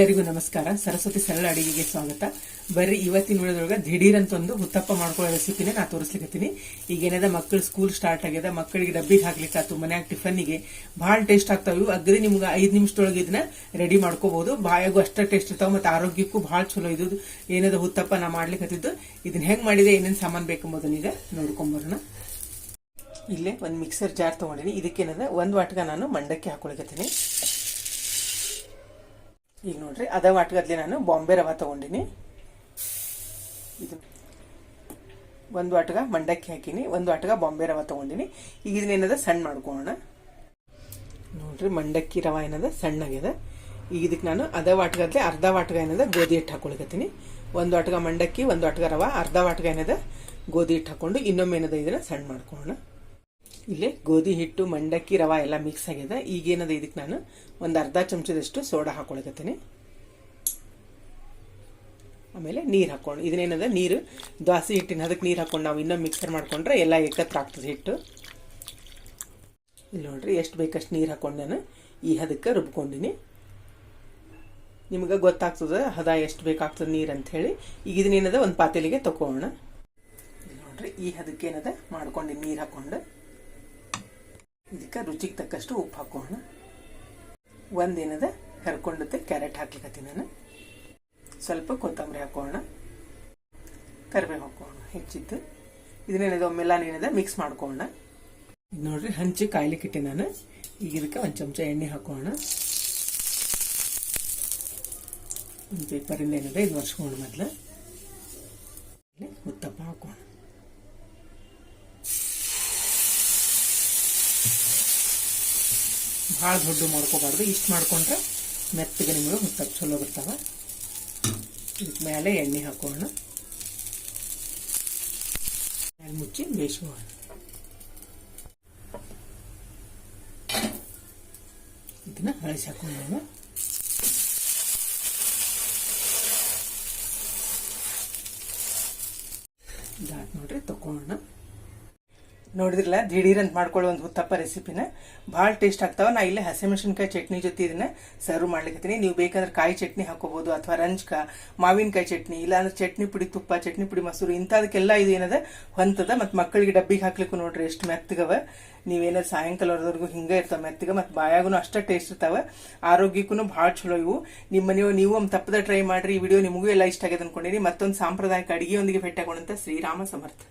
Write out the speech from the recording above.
ನಮಸ್ಕಾರ. ಸರಸ್ವತಿ ಸರಳ ಅಡಿಗೆಗೆ ಸ್ವಾಗತ. ಬರ್ರಿ, ಇವತ್ತಿನ ವಿಡಿಯೋದೊಳಗೆ ದಿಢೀರಂತ ಒಂದು ಹುತ್ತಪ್ಪ ಮಾಡ್ಕೊಳ್ಳೋ ರೆಸಿಪಿನೇ ನಾ ತೋರಿಸ್ಲಿಕತ್ತೀನಿ. ಈಗ ಏನದ ಮಕ್ಕಳು ಸ್ಕೂಲ್ ಸ್ಟಾರ್ಟ್ ಆಗ್ಯದ, ಮಕ್ಕಳಿಗೆ ಡಬ್ಬಿಗೆ ಹಾಕ್ಲಿಕ್ಕೆ ಆತು, ಮನ್ಯಾಗ ಟಿಫನ್ಗೆ ಭಾಳ ಟೇಸ್ಟ್ ಆಗ್ತಾವ ಇವು. ಅಗ್ರಿ ನಿಮ್ಗೆ ಐದು ನಿಮಿಷದೊಳಗೆ ಇದನ್ನ ರೆಡಿ ಮಾಡ್ಕೋಬಹುದು ಬಾಯಾಗೂ ಅಷ್ಟ ಟೇಸ್ಟ್ ಇರ್ತಾವ ಮತ್ತೆ ಆರೋಗ್ಯಕ್ಕೂ ಭಾಳ ಚಲೋ ಇದು. ಏನದ ಹುತ್ತಪ್ಪ ನಾ ಮಾಡ್ಲಿಕ್ಕತ್ತಿದ್ದು ಇದನ್ನ ಹೆಂಗ್ ಮಾಡಿದೆ, ಏನೇನು ಸಾಮಾನು ಬೇಕೆಂಬುದನ್ನ ಈಗ ನೋಡ್ಕೊಂಬರೋಣ. ಇಲ್ಲೇ ಒಂದು ಮಿಕ್ಸರ್ ಜಾರ್ ತೊಗೊಂಡಿನಿ. ಇದಕ್ಕೇನದ, ಒಂದು ವಾಟ್ಗ ನಾನು ಮಂಡಕ್ಕಿ ಹಾಕೊಳಕತ್ತೀನಿ ಈಗ ನೋಡ್ರಿ, ಅದ ವಾಟ್ಗದ್ಲಿ ನಾನು ಬಾಂಬೆ ರವ ತಗೊಂಡಿನಿ. ಇದು ಒಂದು ವಾಟ್ಗ ಮಂಡಕ್ಕಿ ಹಾಕಿನಿ, ಒಂದು ವಾಟ್ಗ ಬಾಂಬೆ ರವ ತಗೊಂಡಿನಿ. ಈಗ ಇದನ್ನೇನದ ಸಣ್ಣ ಮಾಡ್ಕೊಳ್ಳೋಣ ನೋಡ್ರಿ, ಮಂಡಕ್ಕಿ ರವ ಏನದ ಸಣ್ಣಗಿದೆ. ಈಗ ಇದಕ್ಕೆ ನಾನು ಅದ ವಾಟ್ಗದ್ಲಿ ಅರ್ಧ ವಾಟ್ಗ ಏನದ ಗೋಧಿ ಹಿಟ್ಟು ಹಾಕೊಳಕತ್ತೀನಿ. ಒಂದು ವಾಟ್ಗ ಮಂಡಕ್ಕಿ, ಒಂದು ವಾಟ್ಗ ರವ, ಅರ್ಧ ವಾಟ್ಗ ಏನದ ಗೋಧಿ ಹಿಟ್ಟು ಹಾಕೊಂಡು ಇನ್ನೊಮ್ಮೆ ಏನದ ಇದನ್ನ ಸಣ್ಣ ಮಾಡ್ಕೊಳ್ಳೋಣ ಇಲ್ಲಿ ಗೋಧಿ ಹಿಟ್ಟು, ಮಂಡಕ್ಕಿ, ರವ ಎಲ್ಲ ಮಿಕ್ಸ್ ಆಗಿದೆ. ಈಗೇನದ ಇದಕ್ಕೆ ನಾನು ಒಂದು ಅರ್ಧ ಚಮಚದಷ್ಟು ಸೋಡಾ ಹಾಕೊಳಕತ್ತೀನಿ ಆಮೇಲೆ ನೀರು ಹಾಕೊಂಡು ಇದನ್ನೇನದ ನೀರು. ದ್ವಾಸಿ ಹಿಟ್ಟಿನ ಅದಕ್ಕೆ ನೀರು ಹಾಕೊಂಡು ನಾವು ಇನ್ನೂ ಮಿಕ್ಸರ್ ಮಾಡ್ಕೊಂಡ್ರೆ ಎಲ್ಲ ಏಕತ್ರ ಆಗ್ತದೆ ಹಿಟ್ಟು. ಇಲ್ಲಿ ನೋಡ್ರಿ, ಎಷ್ಟು ಬೇಕಷ್ಟು ನೀರು ಹಾಕೊಂಡು ನಾನು ಈ ಹದಕ್ಕೆ ರುಬ್ಕೊಂಡಿನಿ. ನಿಮ್ಗೆ ಗೊತ್ತಾಗ್ತದೆ, ಹದ ಎಷ್ಟು ಬೇಕಾಗ್ತದೆ ನೀರು ಅಂತ ಹೇಳಿ. ಈಗ ಇದನ್ನೇನದ ಒಂದು ಪಾತ್ರೆಲಿಗೆ ತಕೊಳ್ಳೋಣ ನೋಡ್ರಿ, ಈ ಹದಕ್ಕೆ ಏನದ? ಮಾಡ್ಕೊಂಡು ನೀರು ಹಾಕೊಂಡು ಇದಕ್ಕೆ ರುಚಿಗೆ ತಕ್ಕಷ್ಟು ಉಪ್ಪು ಹಾಕೋಣ. ಒಂದೇನದ ಹರ್ಕೊಂಡತ್ತೆ ಕ್ಯಾರೆಟ್ ಹಾಕ್ಲಿಕತ್ತೀನಿ ನಾನು. ಸ್ವಲ್ಪ ಕೊತ್ತಂಬರಿ ಹಾಕೋಣ. ಕರಿಬೇವು ಹಾಕೋಣ, ಹೆಚ್ಚಿದ್ದು. ಇದನ್ನೇನಿದೆ ಒಮ್ಮೆಲ್ಲ ಏನಿದೆ ಮಿಕ್ಸ್ ಮಾಡ್ಕೋಣ. ಇದು ನೋಡ್ರಿ, ಹಂಚಿ ಕಾಯ್ಲಿಕ್ಕೆ ಇಟ್ಟೆ ನಾನು. ಈಗ ಇದಕ್ಕೆ ಒಂದು ಚಮಚ ಎಣ್ಣೆ ಹಾಕೋಣ. ಒಂದು ಪೇಪರಿಂದ ಏನಿದೆ, ಇದು ಒರ್ಸ್ಕೊಂಡು ಮೊದಲು ಉತ್ತಪ್ಪ ಹಾಕೋಣ ಭಾಳ ದೊಡ್ಡ ಮಾಡ್ಕೋಬಾರ್ದು. ಇಷ್ಟು ಮಾಡ್ಕೊಂಡ್ರೆ ಮೆತ್ತಗೆ ನಿಮಗೆ ಹುತ್ತಪ್ಪ ಚಲೋ ಬರ್ತಾವ. ಇದಕ್ಕೆ ಮೇಲೆ ಎಣ್ಣೆ ಹಾಕೋಣ. ಮೇಲೆ ಮುಚ್ಚಿ ಬೇಯಿಸೋಣ ಇದನ್ನ ಅಳಿಸಿ ಹಾಕೊಂಡೋಣ ಇದಾತ್ ನೋಡ್ರಿ ತಕೊಳ್ಳೋಣ ನೋಡಿದ್ರಲ್ಲ ದಿಢೀರ್ ಅಂತ ಮಾಡ್ಕೊಳ್ಳೋ ಒಂದು ಹುತ್ತಪ್ಪ ರೆಸಿಪಿನ ಭಾಳ ಟೇಸ್ಟ್ ಆಗ್ತಾವ. ನಾ ಇಲ್ಲೇ ಹಸಿಮೆಣಸಿನ್ಕಾಯಿ ಚಟ್ನಿ ಜೊತೆ ಇದನ್ನ ಸರ್ವ್ ಮಾಡ್ಲಿಕ್ಕತ್ತೀನಿ ನೀವು ಬೇಕಾದ್ರೆ ಕಾಯಿ ಚಟ್ನಿ ಹಾಕೋಬಹುದು ಅಥವಾ ರಂಜ್ಕ, ಮಾವಿನಕಾಯಿ ಚಟ್ನಿ, ಇಲ್ಲಾಂದ್ರೆ ಚಟ್ನಿ ಪುಡಿ ತುಪ್ಪ, ಚಟ್ನಿ ಪುಡಿ ಮೊಸರು, ಇಂಥದಕ್ಕೆಲ್ಲ ಇದು ಏನದ? ಹೊಂತದ. ಮತ್ತು ಮಕ್ಕಳಿಗೆ ಡಬ್ಬಿಗೆ ಹಾಕ್ಲಿಕ್ಕೂ ನೋಡ್ರಿ ಎಷ್ಟು ಮೆತ್ತಗವ. ನೀವೇನಾದ್ರು ಸಾಯಂಕಾಲವರೆಗೂ ಹಿಂಗೆ ಇರ್ತಾವ ಮೆತ್ತಗ, ಮತ್ತು ಬಾಯಾಗೂ ಅಷ್ಟೇ ಟೇಸ್ಟ್ ಇರ್ತಾವ. ಆರೋಗ್ಯಕ್ಕೂ ಭಾಳ ಚಲೋ ಇವು. ನಿಮ್ಮ ನೀವು ನೀವು ಒಂದು ತಪ್ಪದ ಟ್ರೈ ಮಾಡ್ರಿ. ಈ ವಿಡಿಯೋ ನಿಮಗೂ ಎಲ್ಲ ಇಷ್ಟ ಆಗ್ಯದ ಅನ್ಕೊಂಡಿರಿ ಮತ್ತೊಂದು ಸಾಂಪ್ರದಾಯಿಕ ಅಡಿಗೆಯೊಂದಿಗೆ ಭೇಟಿಯಾಗೋಣಂತ ಶ್ರೀರಾಮ ಸಮರ್ಥ.